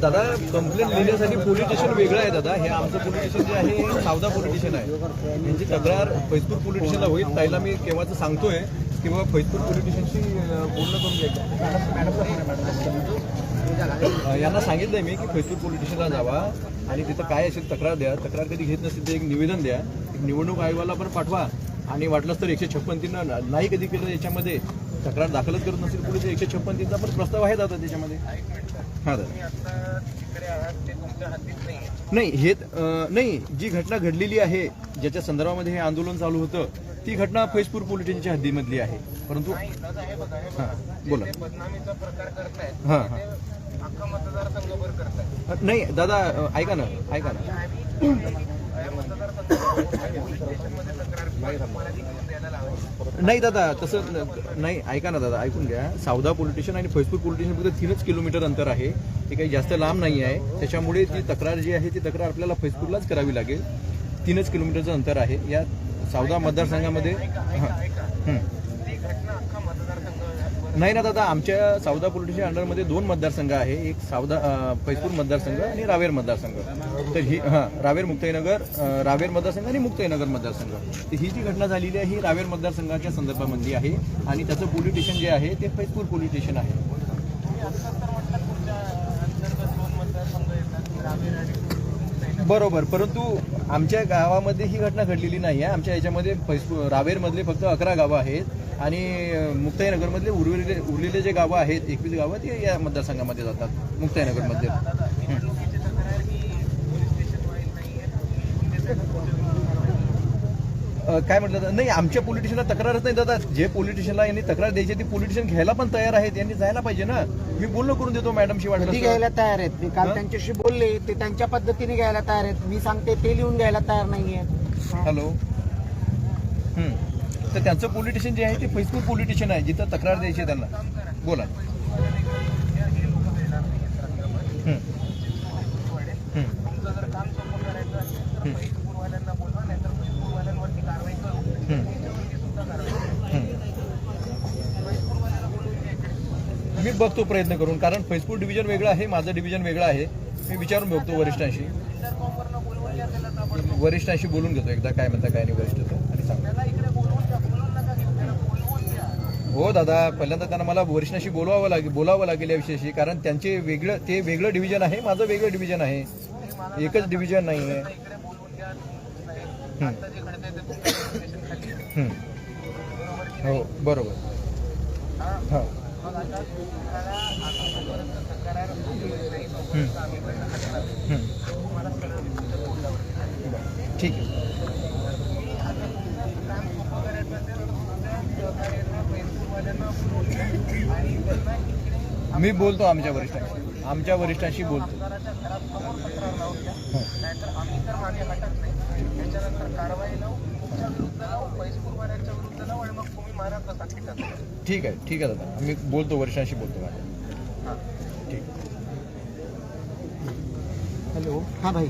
दादा कंप्लेंट लिहिण्यासाठी police station वेगळं आहे दादा. हे आमचं पोलीस स्टेशन जे आहे हे सावदा पोलीस स्टेशन आहे. यांची तक्रार फैजपूर पोलीस स्टेशनला होईल. त्याला मी केव्हाचं सांगतोय की बाबा फैजपूर पोलीस स्टेशनशी बोलणं करून घ्यायचं. यांना सांगितलंय मी की फैजपूर पोलीस स्टेशनला जावा आणि तिथं काय असेल तक्रार द्या. तक्रार कधी घेत नसेल ते एक निवेदन द्या. एक निवडणूक आयोगाला पण पाठवा. आणि वाटलंच तर एकशे छप्पन तीन नाही कधी केलं याच्यामध्ये तक्रार दाखलच करत नसेल पोलीस एकशे छप्पन तीनचा पण प्रस्ताव आहे दादा त्याच्यामध्ये. हां दादा. नाही हे नाही जी घटना घडलेली आहे ज्याच्या संदर्भामध्ये हे आंदोलन चालू होतं ती घटना फैजपूर पोलीस स्टेशनच्या हद्दीमधली आहे. परंतु हां बोला. हां हां. नाही दादा ऐका ना ऐका ना. नाही दादा तसं नाही ऐका ना दादा ऐकून घ्या. सावदा पोलीस आणि फैजपूर पोलीस फक्त तीनच किलोमीटर अंतर आहे. ते काही जास्त लांब नाही आहे. त्याच्यामुळे ती तक्रार जी आहे ती तक्रार आपल्याला फैजपूरलाच करावी लागेल. तीनच किलोमीटरचं अंतर आहे. या सावदा मतदारसंघामध्ये हां हं. ती घटना अख्खा मतदारसंघ नाही ना दादा आमच्या सावदा पोलिटिशियन अंडरमध्ये दोन मतदारसंघ आहे. एक सावदा अं, मतदारसंघ आणि रावेर मतदारसंघ. तर ही हां रावेर मुक्ताईनगर रावेर मतदारसंघ आणि मुक्ताईनगर मतदारसंघ. तर ही जी घटना झालेली आहे ही रावेर मतदारसंघाच्या संदर्भामधली आहे आणि त्याचं पोलिटिशियन जे आहे ते फैजपूर पोलिटिशियन आहे. बरोबर. परंतु आमच्या गावामध्ये ही घटना घडलेली नाही आहे. आमच्या याच्यामध्ये फैजपूर रावेरमधले फक्त अकरा गावं आहेत. आणि मुक्ताईनगरमधले उरलेले उरलेले जे गावं आहेत एकवीस गावं ते या मतदारसंघामध्ये जातात मुक्ताईनगरमध्ये. अ, काय म्हटलं? नाही आमच्या पोलिटिशियनला तक्रारच नाही दादा जे पोलिटिशियनला यांनी तक्रार द्यायची ती पोलिटिशियन घ्यायला पण तयार आहेत यांनी जायला पाहिजे ना मी बोलणं करून देतो मॅडमशी तर. घ्यायला तयार आहेत मी काल? त्यांच्याशी बोलले ते त्यांच्या पद्धतीने घ्यायला तयार आहेत मी सांगते ते लिहून घ्यायला तयार नाहीयेत हॅलो हं. तर त्यांचं पोलिटिशियन जे आहे ते फैजपूर पोलिटिशियन आहे जिथं तक्रार द्यायची आहे त्यांना. बोला. मी बघतो प्रयत्न करून कारण फैजपूर डिव्हिजन वेगळं आहे माझं डिव्हिजन वेगळं आहे. मी विचारून बघतो वरिष्ठांशी. वरिष्ठांशी बोलून घेतो एकदा काय म्हणता काय नाही वरिष्ठ आणि सांगतो त्याला इकडे बोलवून घ्या बोलवून नका घेऊ त्याला बोलवून घ्या हो दादा. पहिल्यांदा त्यांना मला वरिष्ठांशी बोलवावं लागेल बोलावं लागेल या विषयाशी. कारण त्यांचे वेगळं ते वेगळं डिव्हिजन आहे माझं वेगळं डिव्हिजन आहे. एकच डिव्हिजन नाही आहे हं. आता जे घडतंय ते तुमच्या information खाली आहे. हं. बरोबर की हो बरोबर हा हां मग आता तुम्हाला आतापर्यंत तक्रार दिलेली नाही तोपर्यंत आम्ही पण हाती लागू. हं. तुम्हाला सगळं तुमच्या बोलल्यावर ठीक आहे तुम्ही आता तुमचं काम सोपं करायचं असेल तर तुमच्या सहकार्यांना फैजपूरवाल्यांना बोलवून घ्या आणि त्यांना इकडे मी बोलतो आमच्या वरिष्ठांशी. आमच्या वरिष्ठांशी बोलतो. आम्ही त्याच्यानंतर कारवाई मग तुम्ही ठीक आहे ठीक आहे दादा. मी बोलतो वरिष्ठांशी बोलतो. माझ्या ठीक. हॅलो. हा भाई.